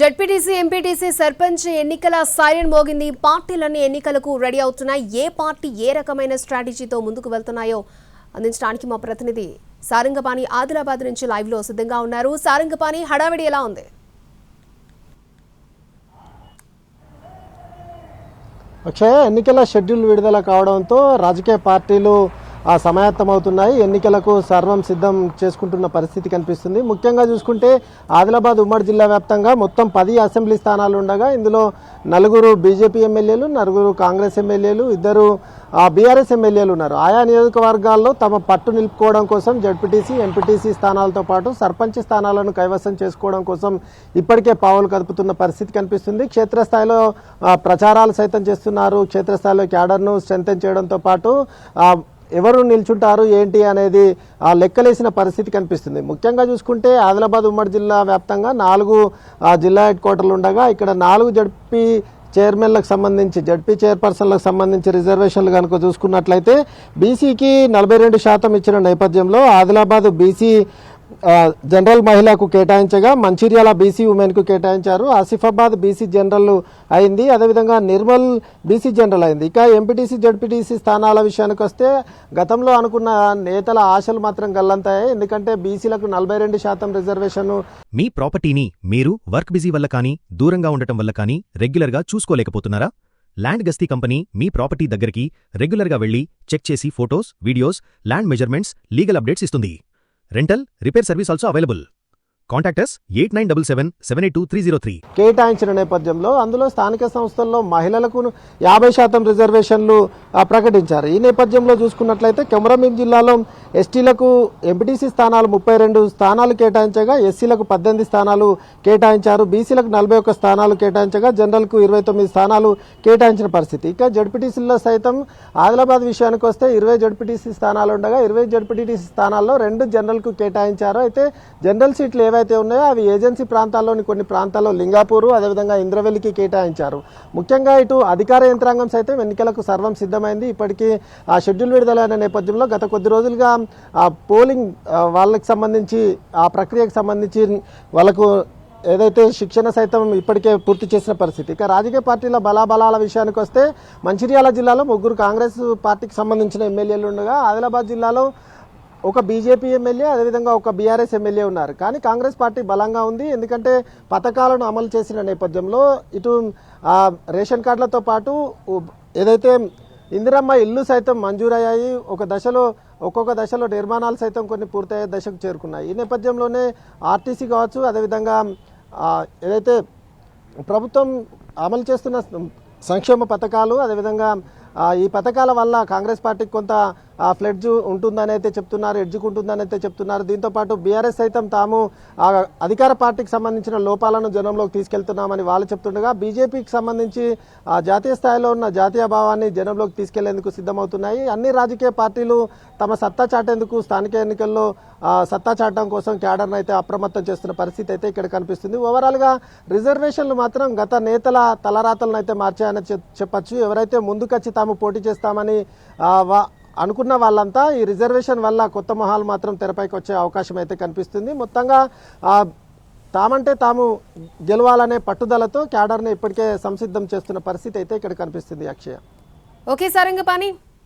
ZPTC MPTC sarpanch ఎన్నికల siren మోగింది. పార్టీలన్నీ ఎన్నికలకు రెడీ అవుతున్నాయి. ఏ పార్టీ ఏ రకమైన స్ట్రాటజీతో ముందుకు వెళ్తున్నాయో అందించడానికి మా ప్రతినిధి సారంగపాణి ఆదిలాబాద్ నుంచి లైవ్లో సిద్ధంగా ఉన్నారు. సారంగపాణి హడావిడి ఎలా ఉంది? అక్షయ ఎన్నికల షెడ్యూల్ విడుదల కావడంతో రాజకీయ పార్టీలు సమాయత్తమవుతున్నాయి. ఎన్నికలకు సర్వం సిద్ధం చేసుకుంటున్న పరిస్థితి కనిపిస్తుంది. ముఖ్యంగా చూసుకుంటే ఆదిలాబాద్ ఉమ్మడి జిల్లా వ్యాప్తంగా మొత్తం పది అసెంబ్లీ స్థానాలు ఉండగా ఇందులో నలుగురు బీజేపీ ఎమ్మెల్యేలు నలుగురు కాంగ్రెస్ ఎమ్మెల్యేలు ఇద్దరు బీఆర్ఎస్ ఎమ్మెల్యేలు ఉన్నారు. ఆయా నియోజకవర్గాల్లో తమ పట్టు నిలుపుకోవడం కోసం జడ్పీటీసీ ఎంపీటీసీ స్థానాలతో పాటు సర్పంచ్ స్థానాలను కైవసం చేసుకోవడం కోసం ఇప్పటికే పావులు కదుపుతున్న పరిస్థితి కనిపిస్తుంది. క్షేత్రస్థాయిలో ప్రచారాలు సైతం చేస్తున్నారు. క్షేత్రస్థాయిలో క్యాడర్ను స్ట్రెంథెన్ చేయడంతో పాటు ఎవరు నిల్చుంటారు ఏంటి అనేది ఆ, లెక్కలేసిన పరిస్థితి కనిపిస్తుంది. ముఖ్యంగా చూసుకుంటే ఆదిలాబాద్ ఉమ్మడి జిల్లా వ్యాప్తంగా నాలుగు జిల్లా హెడ్ క్వార్టర్లు ఉండగా ఇక్కడ నాలుగు జడ్పీ చైర్మన్లకు సంబంధించి జడ్పీ చైర్పర్సన్లకు సంబంధించి రిజర్వేషన్లు కనుక చూసుకున్నట్లయితే బీసీకి నలభై రెండు శాతం ఇచ్చిన నేపథ్యంలో ఆదిలాబాద్ బీసీ జనరల్ మహిళకు కేటాయించగా మంచిర్యాల బీసీ ఉమెన్కు కేటాయించారు. ఆసిఫాబాద్ బీసీ జనరల్ అయింది. అదేవిధంగా నిర్మల్ బీసీ జనరల్ అయింది. ఇక ఎంపీటీసీ జడ్పీటీసీ స్థానాల విషయానికి వస్తే గతంలో అనుకున్న నేతల ఆశలు మాత్రం గల్లంతాయి ఎందుకంటే బీసీలకు నలభై రెండు శాతం రిజర్వేషన్ మీ ప్రాపర్టీని మీరు వర్క్ బిజీ వల్ల కానీ దూరంగా ఉండటం వల్ల కానీ రెగ్యులర్గా చూసుకోలేకపోతున్నారా? ల్యాండ్ గస్తీ కంపెనీ మీ ప్రాపర్టీ దగ్గరికి రెగ్యులర్గా వెళ్ళి చెక్ చేసి photos videos land measurements legal updates ఇస్తుంది. Rental, repair service also available. Contact us eight nine double seven seven eight two three zero three కేటాయించిన నేపథ్యంలో అందులో స్థానిక సంస్థల్లో మహిళలకు యాభై శాతం రిజర్వేషన్లు ప్రకటించారు. ఈ నేపథ్యంలో చూసుకున్నట్లయితే కొమరంభీం జిల్లాలో ఎస్టీలకు ఎంపీటీసీ స్థానాలు ముప్పై రెండు స్థానాలు కేటాయించగా ఎస్సీలకు పద్దెనిమిది స్థానాలు కేటాయించారు. బీసీలకు నలభై ఒక్క స్థానాలు కేటాయించగా జనరల్కు ఇరవై తొమ్మిది స్థానాలు కేటాయించిన పరిస్థితి. ఇక జడ్పీటీసీల్లో సైతం ఆదిలాబాద్ విషయానికి వస్తే ఇరవై జడ్పీటీసీ స్థానాలు ఉండగా ఇరవై జడ్పీటీసీ స్థానాల్లో రెండు జనరల్కు కేటాయించారు. అయితే జనరల్ సీట్లు ఏవైతే ఉన్నాయో అవి ఏజెన్సీ ప్రాంతాల్లోని కొన్ని ప్రాంతాల్లో లింగాపూరు అదేవిధంగా ఇంద్రవెల్లికి కేటాయించారు. ముఖ్యంగా ఇటు అధికార యంత్రాంగం సైతం ఎన్నికలకు సర్వం సిద్ధమైంది. ఇప్పటికీ ఆ షెడ్యూల్ విడుదలైన నేపథ్యంలో గత కొద్ది రోజులుగా ఆ పోలింగ్ వాళ్ళకి సంబంధించి ఆ ప్రక్రియకు సంబంధించి వాళ్ళకు ఏదైతే శిక్షణ సైతం ఇప్పటికే పూర్తి చేసిన పరిస్థితి. ఇక రాజకీయ పార్టీల బలాబలాల విషయానికి వస్తే మంచిర్యాల జిల్లాలో ముగ్గురు కాంగ్రెస్ పార్టీకి సంబంధించిన ఎమ్మెల్యేలు ఉండగా ఆదిలాబాద్ జిల్లాలో ఒక బీజేపీ ఎమ్మెల్యే అదేవిధంగా ఒక బీఆర్ఎస్ ఎమ్మెల్యే ఉన్నారు. కానీ కాంగ్రెస్ పార్టీ బలంగా ఉంది. ఎందుకంటే పథకాలను అమలు చేసిన నేపథ్యంలో ఇటు రేషన్ కార్డులతో పాటు ఏదైతే ఇందిరమ్మ ఇల్లు సైతం మంజూరయ్యాయి ఒక దశలో ఒక్కొక్క దశలో నిర్మాణాలు సైతం కొన్ని పూర్తయ్యే దశకు చేరుకున్నాయి. ఈ నేపథ్యంలోనే ఆర్టీసీ కావచ్చు అదేవిధంగా ఏదైతే ప్రభుత్వం అమలు చేస్తున్న సంక్షేమ పథకాలు అదేవిధంగా ఈ పథకాల వల్ల కాంగ్రెస్ పార్టీకి కొంత ఫ్లెడ్జ్ ఉంటుందని అయితే చెప్తున్నారు ఎడ్జుకుంటుందని అయితే చెప్తున్నారు. దీంతో పాటు బీఆర్ఎస్ సైతం తాము ఆ, అధికార పార్టీకి సంబంధించిన లోపాలను జనంలోకి తీసుకెళ్తున్నామని వాళ్ళు చెప్తుండగా బీజేపీకి సంబంధించి ఆ, జాతీయ స్థాయిలో ఉన్న జాతీయ భావాన్ని జనంలోకి తీసుకెళ్ళేందుకు సిద్ధమవుతున్నాయి. అన్ని రాజకీయ పార్టీలు తమ సత్తా చాటేందుకు స్థానిక ఎన్నికల్లో సత్తా చాటడం కోసం క్యాడర్ను అయితే అప్రమత్తం చేస్తున్న పరిస్థితి అయితే ఇక్కడ కనిపిస్తుంది. ఓవరాల్గా రిజర్వేషన్లు మాత్రం గత నేతల తలరాతలను అయితే మార్చాయని చెప్పచ్చు. ఎవరైతే ముందుకొచ్చి తాము పోటీ చేస్తామని వా- అనుకున్న వాళ్ళంతా ఈ రిజర్వేషన్ వల్ల కొత్త మొహాలు మాత్రం తెరపైకి వచ్చే అవకాశం అయితే కనిపిస్తుంది. మొత్తంగా తామంటే తాము గెలవాలనే పట్టుదలతో క్యాడర్ని ఇప్పటికే సంసిద్ధం చేస్తున్న పరిస్థితి అయితే ఇక్కడ కనిపిస్తుంది అక్షయ. ఓకే సారంగపాణి